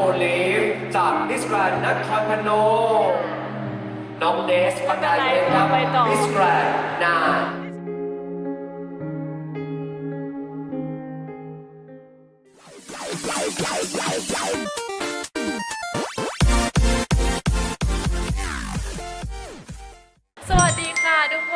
นะครับน้องโอลิฟจากมิสแกรนนครพนมน้องเนสประกาศเลยครับไปต่อมิสแกรนน่านสวัสดีค่ะทุกค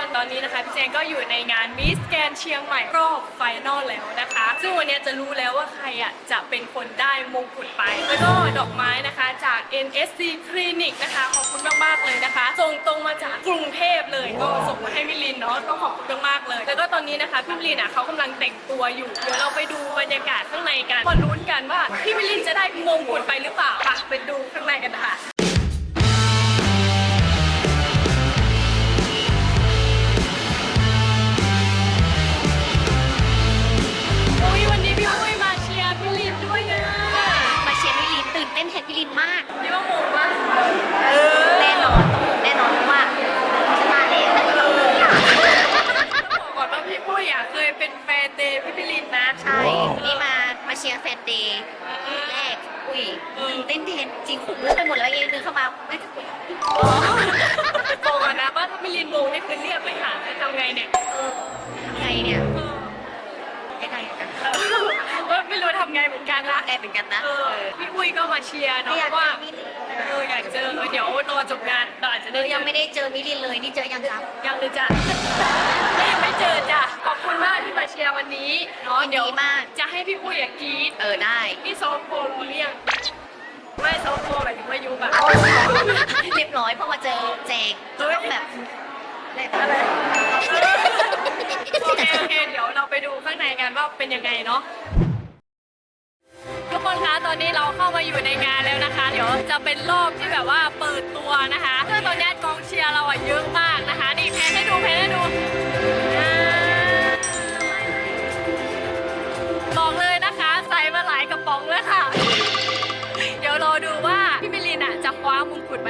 น ตอนนี้นะคะพี่แจงก็อยู่ในงานมิสแกน เชียงใหม่รอบไฟนอลแล้วนะคะ ซึ่งวันนี้จะรู้แล้วว่าใครอะจะเป็นคนได้มงกุฎไป แล้วก็ดอกไม้นะคะจาก NSC Clinic นะคะ ขอบคุณมากๆเลยนะคะ ส่งตรงมาจากกรุงเทพเลยก็ส่งมาให้มิลินเนาะต้องขอบคุณมากๆเลย แล้วก็ตอนนี้นะคะพี่มิลินอะเขากำลังแต่งตัวอยู่ เดี๋ยวเราไปดูบรรยากาศข้างในกันมาลุ้นกันว่าพี่มิลินจะได้มงกุฎไปหรือเปล่าไปดูข้างในกันค่ะ ริงขุ่นเลือดไปหมดแล้วยังเดินเข้ามาไม่จะคุยบอกก่อนนะว่าถ้าพี่ลินโมงนี่คือเรียกไม่หาจะทำไงเนี่ยเออทำไงเนี่ยยังไงกันก็ไม่รู้ทำไงเหมือนกันนะแกเป็นกันนะเออพี่อุ้ยก็มาเชียร์เนาะว่าเอออยากเจอเดี๋ยวรอจบงานเราอาจจะได้ยังไม่ได้เจอมิลินเลยนี่เจอยังครับยังเลยจ้ะยังไม่เจอจ้ะขอบคุณมากที่มาเชียร์วันนี้เนาะเดี๋ยวดีมากจะให้พี่อุ้ยอะกรีดเออได้พี่โซโฟรู้เรียง ไม่โซโฟหมายถึงว่ายูแบบเรียบร้อยเพราะมาเจอแจงต้องแบบอะไรโอเคโอเคเดี๋ยวเราไปดูข้างในกันว่าเป็นยังไงเนาะทุกคนคะตอนนี้เราเข้ามาอยู่ในงานแล้วนะคะ เดี๋ยวจะเป็นรอบที่แบบว่าเปิดตัวนะคะซึ่งตอนนี้กองเชียร์เราอะเยอะมากนะคะ นี่แพนให้ดูแพนให้ดู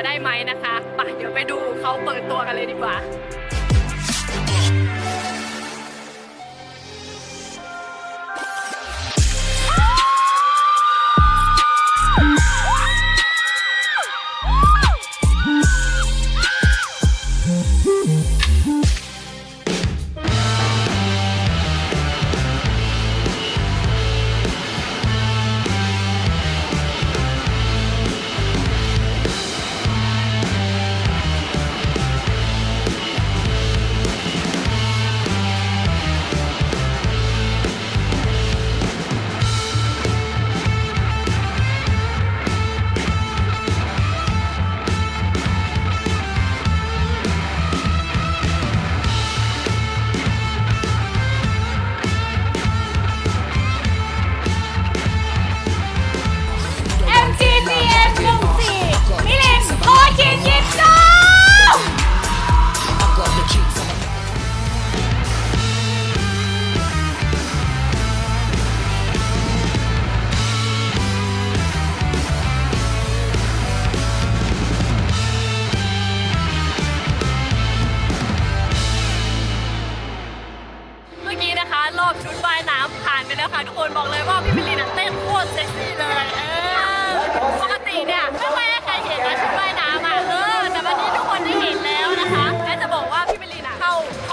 มาได้ไหมนะคะไปเดี๋ยวไปดูเขาเปิดตัวกันเลยดีกว่า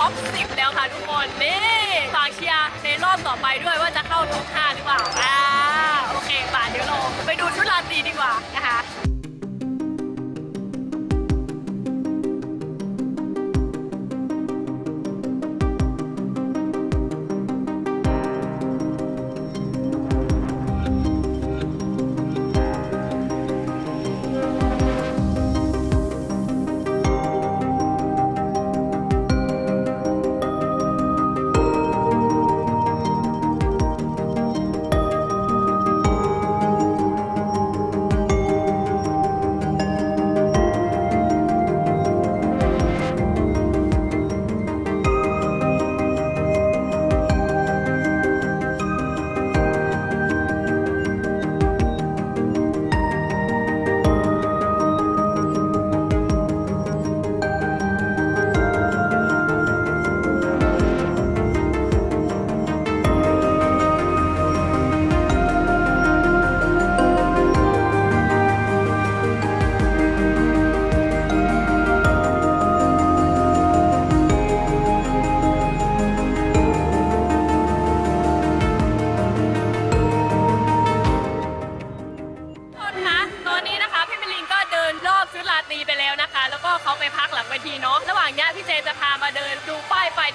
ป 10 แล้วค่ะทุกคนนี่ฝากเชียร์ในรอบต่อไปด้วยว่าจะเข้าท็อป5หรือเปล่าอ่าโอเคป่าเดี๋ยวเราไปดูชุดราตรีดีกว่านะคะ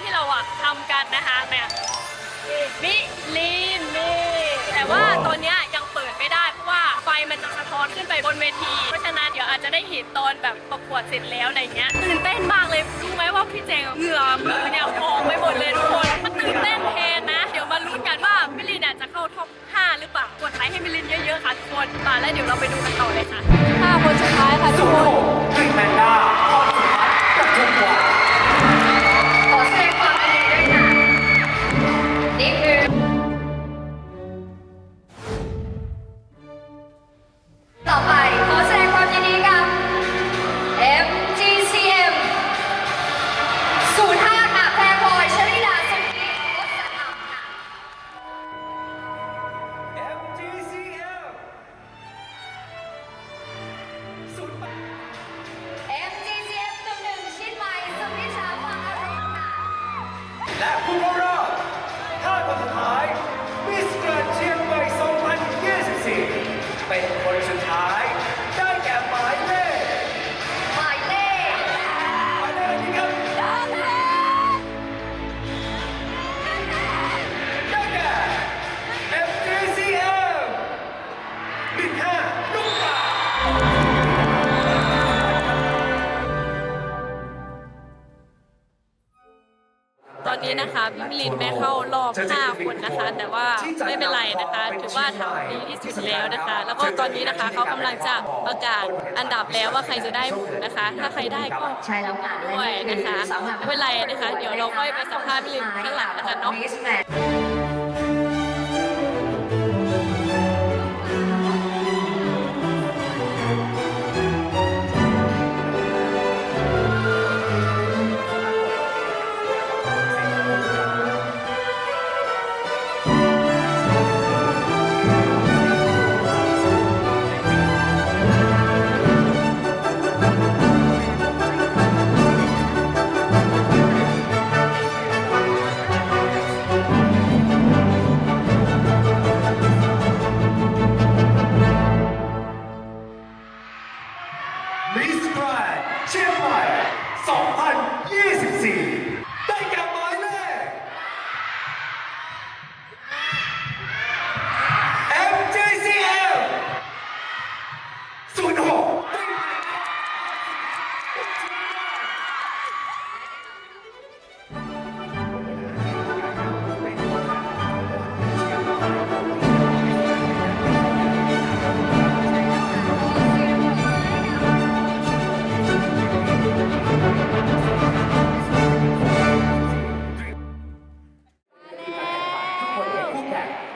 ที่เราอะทำกันนะคะแมิลินนี่แต่ว่าตอนเนี้ยยังเปิดไม่ได้ เพราะว่าไฟมันจะสะท้อนขึ้นไปบนเวที เพราะฉะนั้นเดี๋ยวอาจจะได้เห็นตอนแบบประกวดเสร็จแล้วอะไรเงี้ยตื่นเต้นมากเลยรู้ไหมว่าพี่เจงเหงื่อมือเนี่ยออกไปหมดเลยทุกคนมันตื่นเต้นแทนนะ เดี๋ยวมาลุ้นกันว่ามิลินเนี่ยจะเข้าท็อป 5 หรือเปล่ากดไลค์ให้มิลินเยอะๆค่ะทุกคนมาแล้วเดี๋ยวเราไปดูกันต่อเลยค่ะห้าคนสุดท้ายค่ะทุกคน นะคะพี่มิลินไม่เข้ารอบ 5 คนนะคะ แต่ว่าไม่เป็นไรนะคะ ถือว่าทำดีที่สุดแล้วนะคะ แล้วก็ตอนนี้นะคะเขากำลังจะประกาศอันดับแล้วว่าใครจะได้หมู่นะคะ ถ้าใครได้ก็ใช่แล้วค่ะด้วยนะคะไม่เป็นไรนะคะ เดี๋ยวเราค่อยไปสัมภาษณ์พี่ลินข้างหลังแล้วกันเนาะ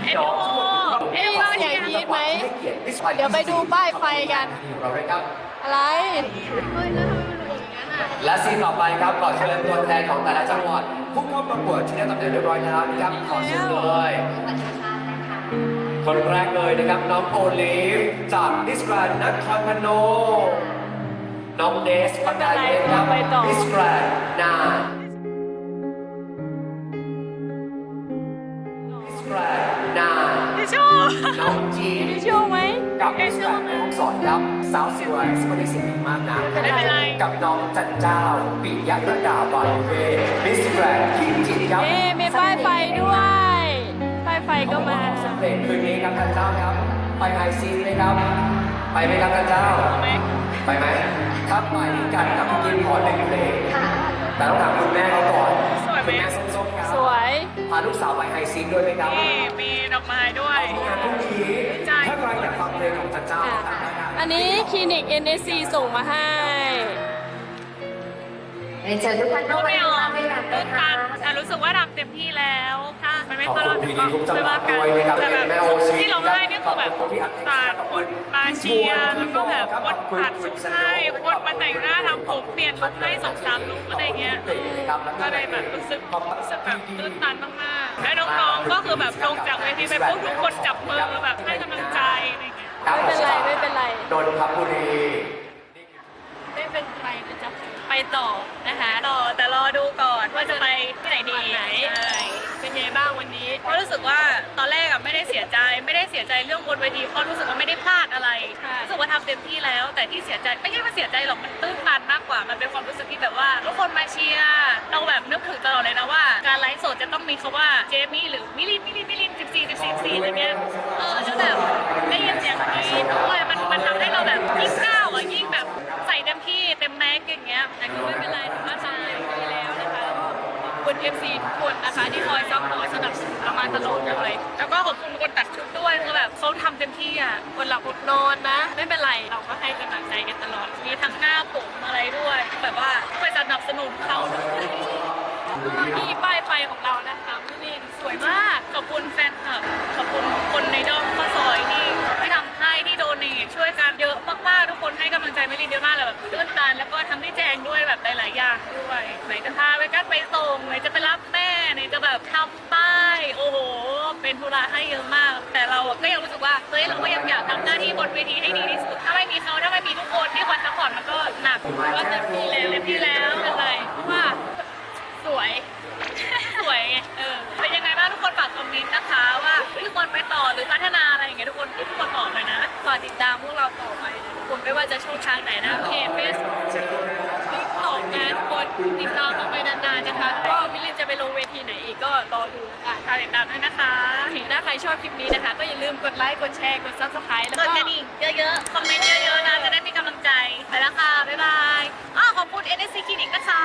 เป็นผู้แข่งเอ็นดูเอ็นดูใหญ่พีดไหม เดี๋ยวไปดูป้ายไฟกัน เราเลยครับ อะไรและซีนต่อไปครับขอเชิญตัวแทนของแต่ละจังหวัดผู้เข้าประกวดที่ได้ตำแหน่งเรียบร้อยแล้วนะครับขอเชิญเลยคนแรกเลยนะครับน้องโอลิฟจากมิสแกรนด์นครพนมน้องเนสปากาเย็นครับไปต่อมิสแกรนด์น่า น้องจีนทิชชู่ไหม กับมิสแกรนด์แม่ฮ่องสอนครับสาวสวยสวัสดีสิ่งมากนะไม่เป็นไร กับน้องจันเจ้าปิยะระดาบานเวมิสแกรนด์ที่จิตรครับเอ๊มีป้ายไฟด้วย ป้ายไฟก็มาสำเร็จคืนนี้ครับท่านเจ้าครับ ไปไอซีไหมครับ ไปไหมครับท่านเจ้าไหมไปไหมถ้าไปกันกับพี่กินขอหนึ่งเพลงแต่ต้องถามคุณแม่เขาก่อนสวยไหม พาลูกสาวไปไอซีด้วยไหมครับนี่มีดอกไม้ด้วยงานพรุ่งนี้ใช่ถ้าใครอยากฟังเพลงของจันเจ้าอะทำได้นะอันนี้คลินิก NSC ส่งมาให้เรียนเชิญทุกท่านรู้เข้าไม่มาออกด้วยกันตื่นะนคะตันแต่รู้สึกว่าทำเต็มที่แล้วถ้ามันไม่ขอบเข้ารคุอบณพี่ดีทุกจังไม่หวัว่าดกันด้วยนะครับแต่แบบแม่โอชีที่เราให้นี่ คือแบบสาดคนมาเชียร์แล้วก็แบบคนผัดชุดให้คนมาแต่งหน้าทำผมเปลี่ยนลุคให้สองสามลุคอะไรเงี้ยก็เลยแบบรู้สึกรู้สึกแบบตื่นตันมากๆและน้องๆก็คือแบบลงจากเวทีไปปุ๊บทุกคนจับมือแบบให้กำลังใจอะไรเงี้ยไม่เป็นไรไม่เป็นไรนนทบุรีไม่เป็นไรนะจ๊ะไปต่อนะคะต่อแต่รอดูก่อนว่าจะไป เสียใจไม่ได้เสียใจเรื่องบนเวทีเพราะรู้สึกว่าไม่ได้พลาดอะไรรู้สึกว่าทำเต็มที่แล้ว แต่ที่เสียใจไม่ใช่ว่าเสียใจหรอกมันตื้นตันมากกว่ามันเป็นความรู้สึกที่แบบว่าทุกคนมาเชียร์เราแบบนึกถึงตลอดเลยนะว่า การไลฟ์สดจะต้องมีคำว่าเจมี่หรือมิลินมิลินมิลินสิบสี่สิบสี่สี่อะไรเงี้ยเออแล้วแบบได้ยินเสียงกรี๊ดด้วยมันมันทำให้เราแบบยิ่งก้าวอะยิ่งแบบใส่เต็มที่เต็มแม็กซ์อย่างเงี้ยแต่ก็ไม่เป็นไรถือว่าทำเต็ม คุณ FC ทุกคนนะคะที่คอยซัพพอร์ตสนับสนุนเรามาตลอดเลยแล้วก็ขอบคุณคนตัดชุดด้วยคือแบบเขาทำเต็มที่อะคนหลับอดนอนนะ ไม่เป็นไรเราก็ให้กำลังใจกันตลอด มีทั้งหน้าผมอะไรด้วย แบบว่าไปสนับสนุนเขาด้วยมีป้ายไฟของเรานะคะมิลินสวยมากขอบคุณแฟนคลับขอบคุณคนในดอมข้าวซอยที่ที่ทำใีช่วยกันเยอะมากๆทุกคนให้กำลังใจไม่รีเยอะมากเลยแบบตื้นตันแล้วก็ทำให้แจงด้วยแบบหลายๆอย่างด้วยไหนจะพาไปกันไปส่งไหนจะไปรับแม่ไหนจะแบบทำป้ายโอ้โหเป็นธุระให้เยอะมาก แต่เราก็ยังรู้สึกว่าเฮ้ยเราก็ยังอยากทำหน้าที่บนเวทีให้ดีที่สุดถ้าไม่มีเขาถ้าไม่มีทุกคนที่คอยซัพพอร์ตมันก็หนักก็เต็มที่แล้วเต็มที่แล้วเป็นไรเพราะว่าสวยสวยไงเออเป็นยังไงบ้างทุกคนฝากคอมเมนต์นะคะว่าทุกคนไปต่อหรือพัฒนาอะไรอย่างเงี้ยทุกคนทุกคนบอกเลยนะากติดตามพวกเราต่อไปนะทุกคนไม่ว่าจะช่องทางไหนนะเพจเฟซบุ๊กติ๊กต็อกนะทุกคนติดตามกันไปนานๆนะคะก็มิลินจะไปลงเวทีไหนอีกก็รอดูนะคะฝากติดตามด้วยนะคะถึงถ้าใครชอบคลิปนี้นะคะ ก็อย่าลืมกดไลค์กดแชร์กด subscribe แล้วกดก็กระดิ่งเยอะๆ คอมเมนต์เยอะๆนะจะได้มีกำลังใจ ไปแล้วค่ะ บ๊ายบายอ้าวขอบคุณ NSC คลินิกนะคะ